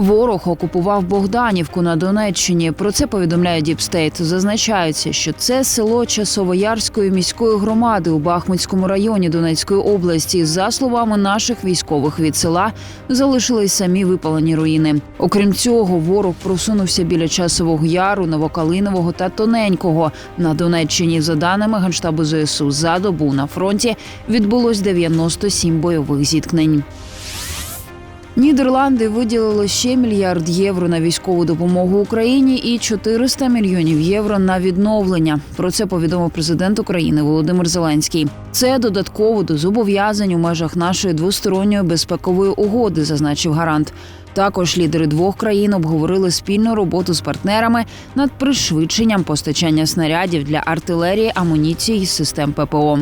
Ворог окупував Богданівку на Донеччині. Про це повідомляє Діпстейт. Зазначається, що це село Часовоярської міської громади у Бахмутському районі Донецької області. За словами наших військових від села залишились самі випалені руїни. Окрім цього, ворог просунувся біля часового яру, Новокалинового та Тоненького на Донеччині. За даними генштабу ЗСУ, за добу на фронті відбулось 97 бойових зіткнень. Нідерланди виділили ще мільярд євро на військову допомогу Україні і 400 мільйонів євро на відновлення. Про це повідомив президент України Володимир Зеленський. Це додатково до зобов'язань у межах нашої двосторонньої безпекової угоди, зазначив гарант. Також лідери двох країн обговорили спільну роботу з партнерами над пришвидшенням постачання снарядів для артилерії, амуніції і систем ППО.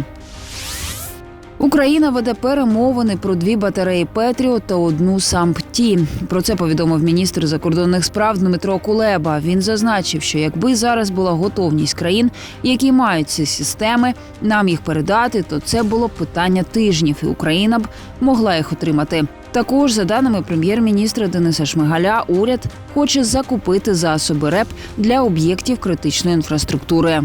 Україна веде перемовини про дві батареї Петріот та одну САМПТІ. Про це повідомив міністр закордонних справ Дмитро Кулеба. Він зазначив, що якби зараз була готовність країн, які мають ці системи, нам їх передати, то це було б питання тижнів, і Україна б могла їх отримати. Також, за даними прем'єр-міністра Дениса Шмигаля, уряд хоче закупити засоби РЕП для об'єктів критичної інфраструктури.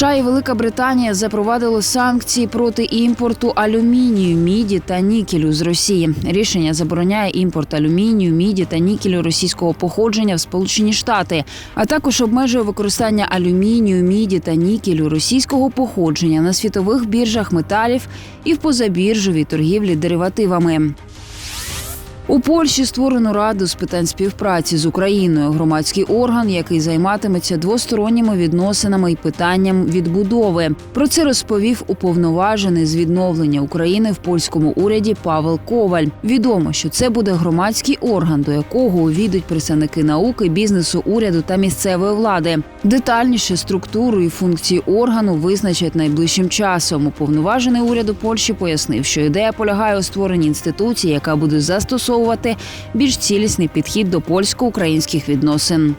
США і Велика Британія запровадили санкції проти імпорту алюмінію, міді та нікелю з Росії. Рішення забороняє імпорт алюмінію, міді та нікелю російського походження в Сполучені Штати, а також обмежує використання алюмінію, міді та нікелю російського походження на світових біржах металів і в позабіржовій торгівлі деривативами. У Польщі створено раду з питань співпраці з Україною, громадський орган, який займатиметься двосторонніми відносинами і питанням відбудови. Про це розповів уповноважений з відновлення України в польському уряді Павел Коваль. Відомо, що це буде громадський орган, до якого увійдуть представники науки, бізнесу, уряду та місцевої влади. Детальніше структуру і функції органу визначать найближчим часом. Уповноважений уряду Польщі пояснив, що ідея полягає у створенні інституції, яка буде застосовувати більш цілісний підхід до польсько-українських відносин.